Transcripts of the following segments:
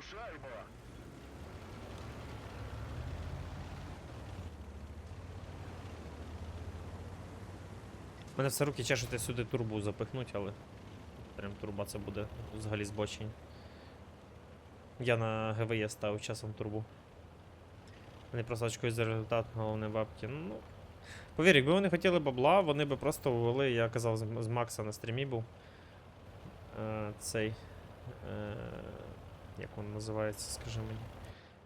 Вирушаймо. У мене все руки чешете сюди турбу запихнуть, але прям турба це буде взагалі збочень. Я на ГВЕ ставив часом турбу. Вони просто очкують за результат, головне бабки. Ну. Повір, якби вони хотіли бабла, вони би просто ввели, я казав з, Макса на стрімі був. Е, цей. Як він називається, скажи мені.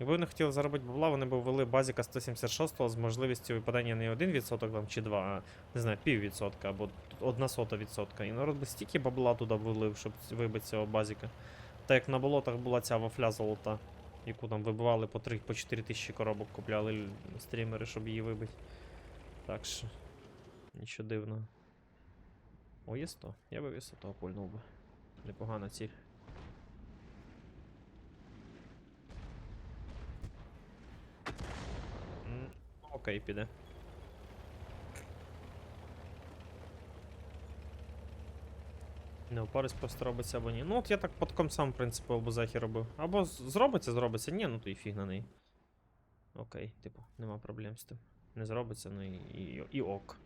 Якби вони хотіли заробити бабла, вони б ввели базіка 176 з можливістю випадання не 1% там, чи 2, а не знаю, піввідсотка або одна сота відсотка. І народ би стільки бабла туди влив, щоб вибити цього базіка. Так як на болотах була ця вафля золота, яку там вибивали по 3 по 4 тисячі коробок, купляли стрімери, щоб її вибити. Так що. Нічого дивного. О, є 100. Я би вісо того пульнув би. Непогана ціль. Окей, піде. Не опарись просто робиться або ні. Ну от я так по такому самому принципу або захі робив. Або зробиться, зробиться, ні, ну то і фіг на неї. Окей, типу, нема проблем з тим. Не зробиться, ну і, і, і ок.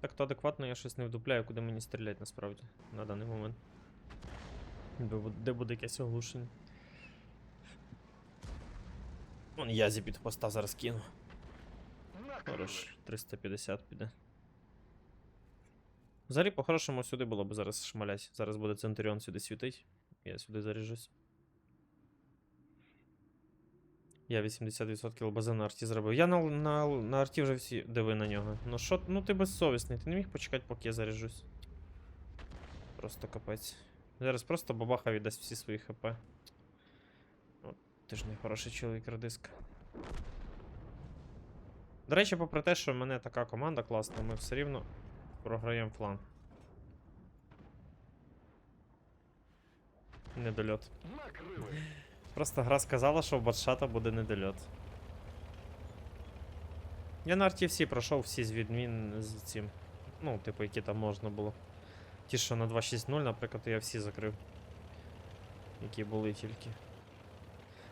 Так то адекватно я щось не вдупляю, куди мені стріляти насправді на даний момент. Де, бу- де буде якесь оглушення. Вон язі під поста зараз кину. Хорош, 350 піде. Взагалі, по-хорошому сюди було б зараз шмалять. Зараз буде Центуріон сюди світить. Я сюди заряжусь. Я 80% лбази на арті зробив. Я на, на, на арті вже всі диви на нього. Ну що, ну ти безсовісний, ти не міг почекати, поки я заряжусь. Просто капець. Зараз просто бабаха віддасть всі свої хп. От, ти ж не хороший чоловік, радиска. До речі, попри те, що в мене така команда класна, ми все рівно програємо фланг. Недольот. Просто гра сказала, що в батшата буде недольот. Я на всі пройшов, всі з відмін з цим. Ну, типу, які там можна було. Ті, що на 2.6.0, наприклад, я всі закрив. Які були тільки.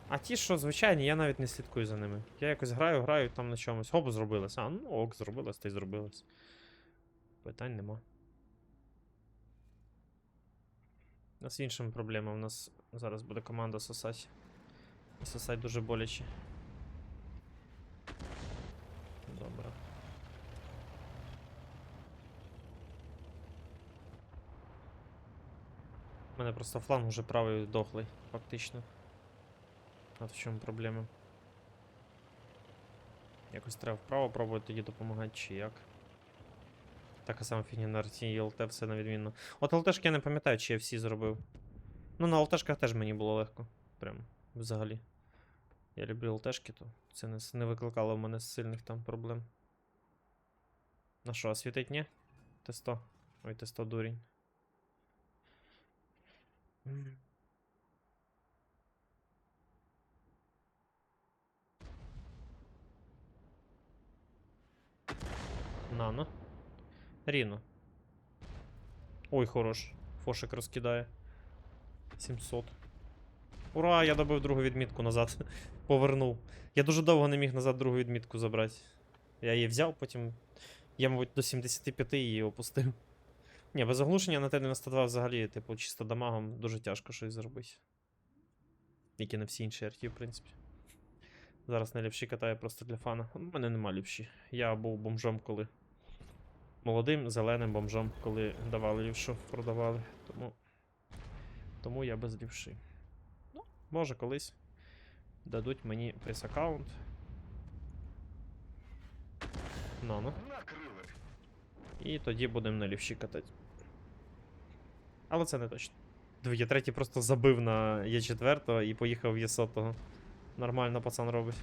А ті, що звичайні, я навіть не слідкую за ними. Я якось граю, граю там на чомусь. Хоп, зробилось. А, ну ок, зробилось, та й зробилось. Питань нема. У нас іншими проблема. У нас зараз буде команда сосать. І сосать дуже боляче. Добре. У мене просто фланг уже правий дохлий, фактично. От в чому проблема. Якось треба вправо пробувати тоді допомагати, чи як. Така сама фігня на арті і ЛТ все на відмінно. От ЛТшки я не пам'ятаю, чи я всі зробив. Ну, на ЛТшках теж мені було легко. Прям взагалі. Я люблю ЛТшки, то це не, не викликало в мене сильних там проблем. На що, освітить ні? Т100. Ой, Т100 дурень. Нано. Ріно. Ой, хорош. Фошик розкидає. 700. Ура, я добив другу відмітку назад. Повернув. Я дуже довго не міг назад другу відмітку забрати. Я її взяв, потім. Я, мабуть, до 75 її опустив. Ні, без оглушення на Т-92 взагалі, типу, чисто дамагом дуже тяжко щось зробити. Як і на всі інші арті, в принципі. Зараз на лівші катаю просто для фана. У мене нема лівші. Я був бомжом, коли. Молодим зеленим бомжом, коли давали лівшу, продавали. Тому. Тому я без лівши. Ну, може колись дадуть мені прес-аккаунт. Ну, ну. І тоді будемо на лівші катати. Але це не точно. Диви, я третій просто забив на Є4 і поїхав в Є100. Нормально пацан робить.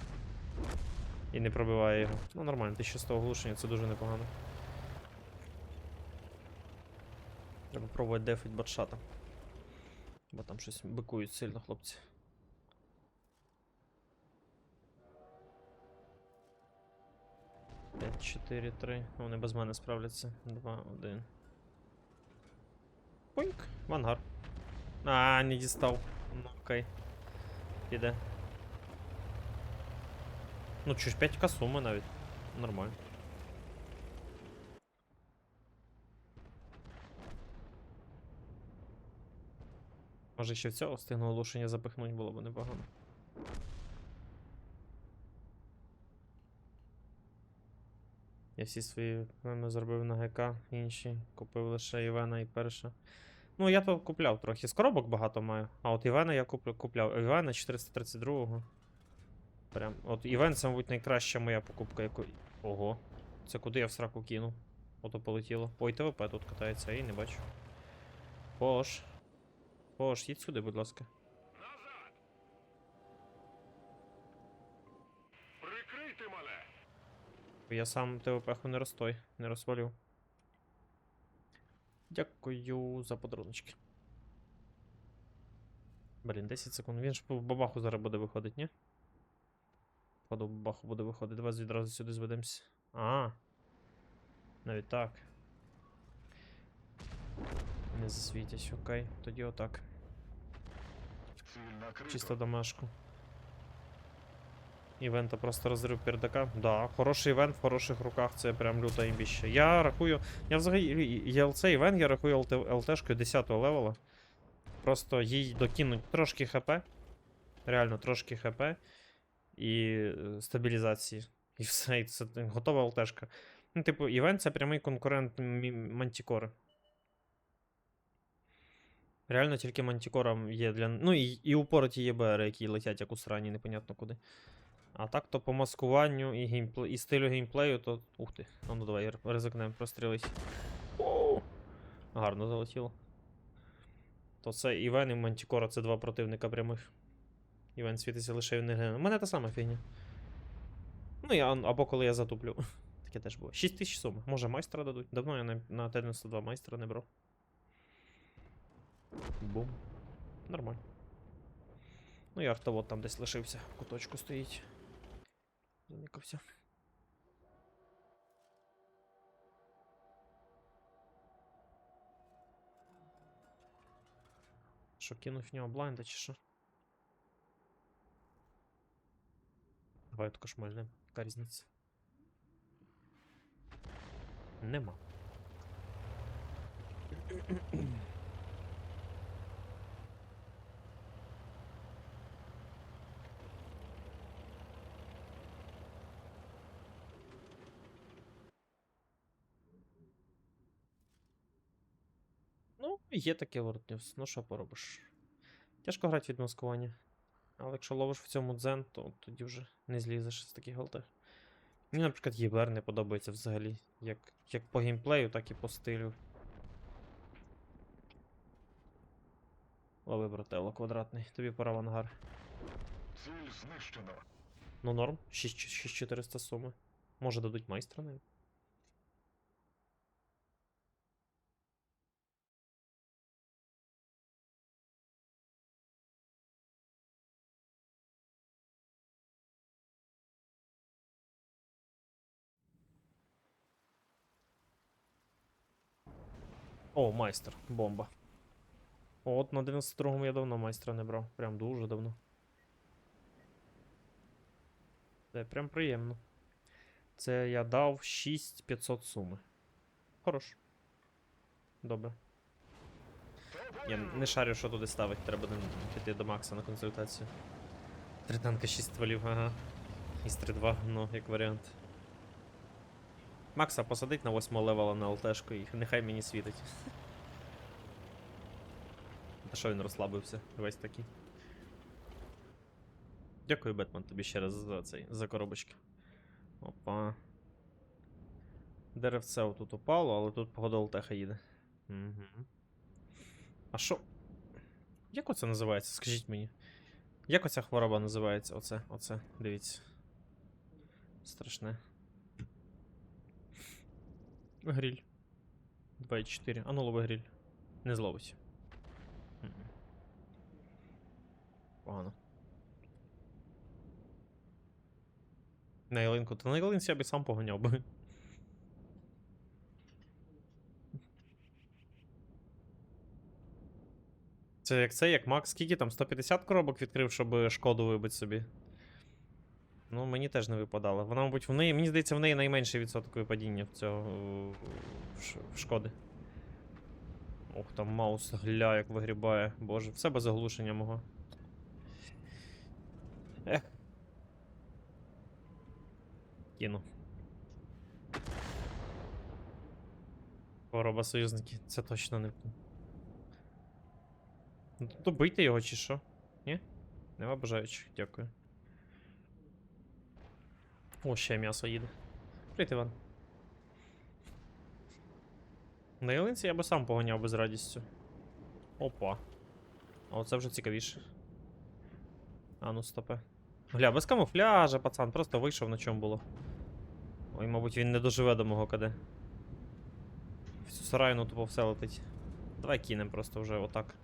І не пробиває його. Ну нормально, 1100 оглушення, це дуже непогано. Треба пробувати дефить батшата. Бо там щось бикують сильно, хлопці. П'ять, чотири, три. Вони без мене справляться. Два, один. Пойк, в ангар. А, не дістав. Ну, окей. Піде. Ну, чуть 5к суми навіть. Нормально. Може ще в цього встигну оголошення запихнуть, було б непогано. Я всі свої певно, зробив на ГК, інші. Купив лише Івена і перша. Ну, я то купляв трохи. З коробок багато маю. А от Івена я куплю, купляв. Івена 432-го. Прям. От Івен це, мабуть, найкраща моя покупка, яку. Ого. Це куди я в сраку кинув? Ото полетіло. Ой, ТВП тут катається, я її не бачу. Пош. Пош, їдь сюди, будь ласка. Назад! Прикрийте мене! Я сам ТВП не розстой, не розвалю. Дякую за подаруночки. Блін, 10 секунд. Він ж по бабаху зараз буде виходить, ні? Походу бабаху буде виходити. Давай відразу сюди зведемося. А. Навіть так. Не засвітять, окей. Тоді отак. Чисто домашку. Івента просто розрив пердака. Да, хороший івент в хороших руках, це прям люта імбіща. Я рахую. Я взагалі ЄЛЦ івент я рахую ЛТ, ЛТшкою 10 левела. Просто їй докинуть трошки ХП. Реально трошки ХП. І е, стабілізації. І все, і це готова ЛТшка. Ну, типу, івент це прямий конкурент Мантікори. Реально тільки мантікором є для. Ну і, і упороті ЄБР, які летять як у срані, непонятно куди. А так то по маскуванню і, геймпле... і стилю геймплею, то. Ух ти. А ну давай ризикнемо прострілись. Гарно залетіло. То це Івен і Мантікора це два противника прямих. Івен світиться лише в енергетику. У мене та сама фігня. Ну я або коли я затуплю. Таке теж було. 6 тисяч сум. Може майстра дадуть. Давно я на, на Т-92 майстра не брав. Бум. Нормально. Ну і автовод там десь лишився, куточку стоїть. Заникався. Що, кинув в нього блайнда чи що? Давай також мальнем. Яка? Нема. Ну, є таке World News, ну що поробиш. Тяжко грати від маскування. Але якщо ловиш в цьому дзен, то тоді вже не злізеш з таких голтах. Мені, наприклад, ЄБР не подобається взагалі. Як, як по геймплею, так і по стилю. Лови, брателло, квадратний. Тобі пора в ангар. Ціль знищено. Ну норм, 6400 суми. Може дадуть майстра навіть. О, майстер, бомба. От на 92-му я давно майстра не брав. Прям дуже давно. Це прям приємно. Це я дав 6500 суми. Хорош. Добре. Я не шарю, що туди ставити, треба піти до Макса на консультацію. Три танка 6 стволів, ага. Із 3-2, ну, як варіант. Макса посадить на 8 левела на ЛТшку і нехай мені світить. Та що він розслабився, весь такий. Дякую, Бетман, тобі ще раз за цей за коробочки. Опа. Деревце отут упало, але тут погода ЛТХ їде. Угу. А що? Як оце називається? Скажіть мені. Як оця хвороба називається? Оце, оце, дивіться. Страшне. Гріль. 2,4. А ну лови гріль. Не зловить. Погано. На ялинку. Та на ялинці я би сам поганяв би. Це як це, як Макс, скільки там 150 коробок відкрив, щоб шкоду вибити собі. Ну, мені теж не випадало. Вона, мабуть, в неї, мені здається, в неї найменший відсоток випадіння в цього в шкоди. Ох, там маус гля, як вигрібає. Боже, все без оглушення мого. Ех. Кину. Хвороба союзники, це точно не. Ну, то бийте його чи що? Ні? Нема бажаючих, дякую. О, ще м'ясо їде. Привіт, Іван. На ялинці я би сам поганяв би з радістю. Опа. А оце вже цікавіше. А ну стопе. Гля, без камуфляжа, пацан, просто вийшов на чому було. Ой, мабуть, він не доживе до мого КД. В цю сарайну тупо все летить. Давай кинем просто вже отак.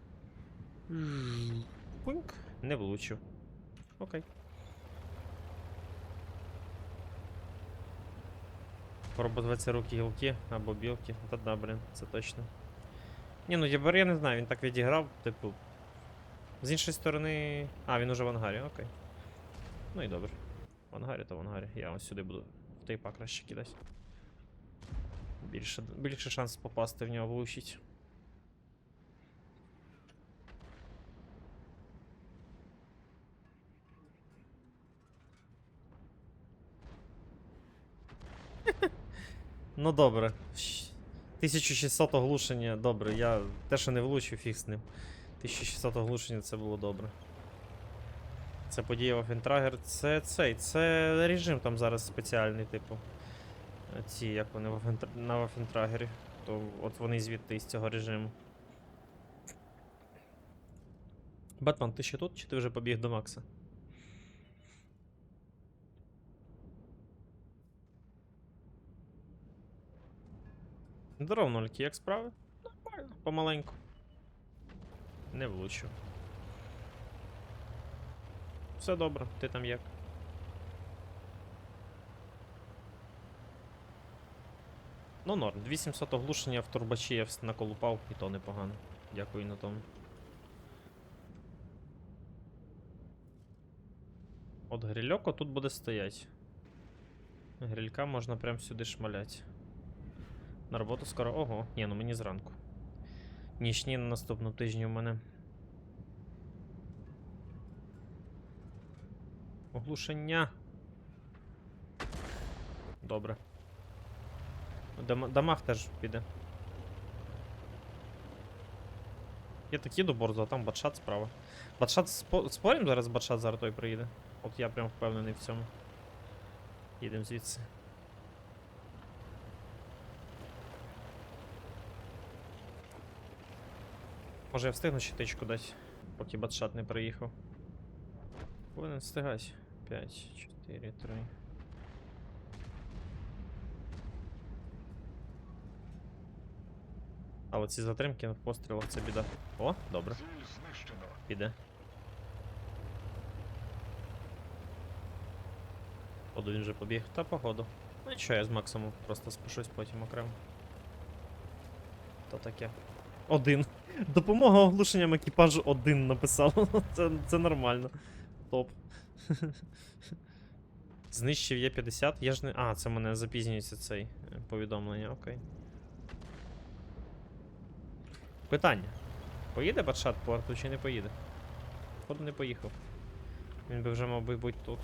Пуньк. Не влучив. Окей. Пробувати руки гілки або білки. Та да, блін, це точно. Ні, ну Єбер, я не знаю, він так відіграв, типу. З іншої сторони. А, він уже в ангарі, окей. Ну і добре. В ангарі то в ангарі. Я ось сюди буду тейпа краще кидати. Більше, більше шанс попасти в нього влучить. Ну добре. 1600 оглушення, добре. Я те, що не влучив, фіг з ним. 1600 оглушення це було добре. Це подія Вафентрагер. Це цей, це режим там зараз спеціальний, типу. Ці, як вони в на Вафентрагері. То от вони звідти із цього режиму. Бетман, ти ще тут, чи ти вже побіг до Макса? Здоров, нольки, як справи? Нормально, помаленьку. Не влучив. Все добре, ти там як? Ну норм, 2700 оглушення в турбачі я наколупав, і то непогано. Дякую на тому. От грильок отут буде стоять. Грилька можна прям сюди шмалять. На роботу скоро. Ого, ні, ну мені зранку. Нічні на наступному тижні у мене. Оглушення. Добре. Дам дамаг теж піде. Я так їду борзо, а там батшат справа. Батшат спо спорим зараз батшат зараз той приїде. От я прям впевнений в цьому. Їдемо звідси. Може я встигну ще тичку дати, поки батшат не приїхав. Повинен встигати. 5, 4, 3. Але ці затримки на пострілах це біда. О, добре, піде. Походу він вже побіг. Та походу. Ну нічого, я з Максимом просто спишусь потім окремо. То таке. Один. Допомога оглушенням екіпажу один написав. це, це нормально. Топ. Знищив є 50. Я ж не. А, це мене запізнюється цей е, повідомлення, окей. Питання. Поїде батшат по арту чи не поїде? Походу не поїхав. Він би вже мав би бути тут.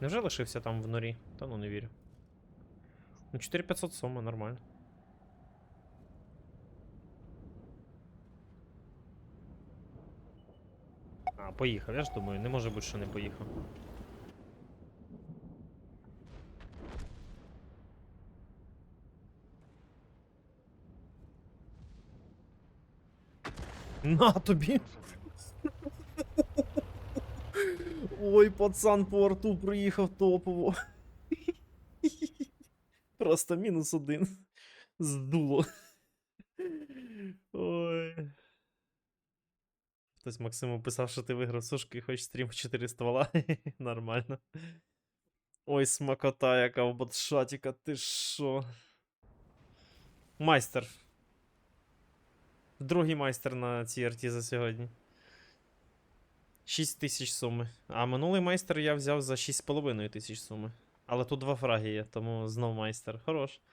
Невже лишився там в норі? Та ну не вірю. Ну 4500 сума, нормально. А, поїхав, я ж думаю, не може бути, що не поїхав. На тобі! Ой, пацан по арту приїхав топово. Просто мінус один. Здуло. Хтось Максиму писав, що ти виграв сушку і хочеш стрім в 4 ствола. Нормально. Ой, смакота, яка в ботшатіка, ти що? Майстер. Другий майстер на цій арті за сьогодні. 6 тисяч суми. А минулий майстер я взяв за 6,5 тисяч суми. Але тут два фраги є, тому знов майстер. Хорош.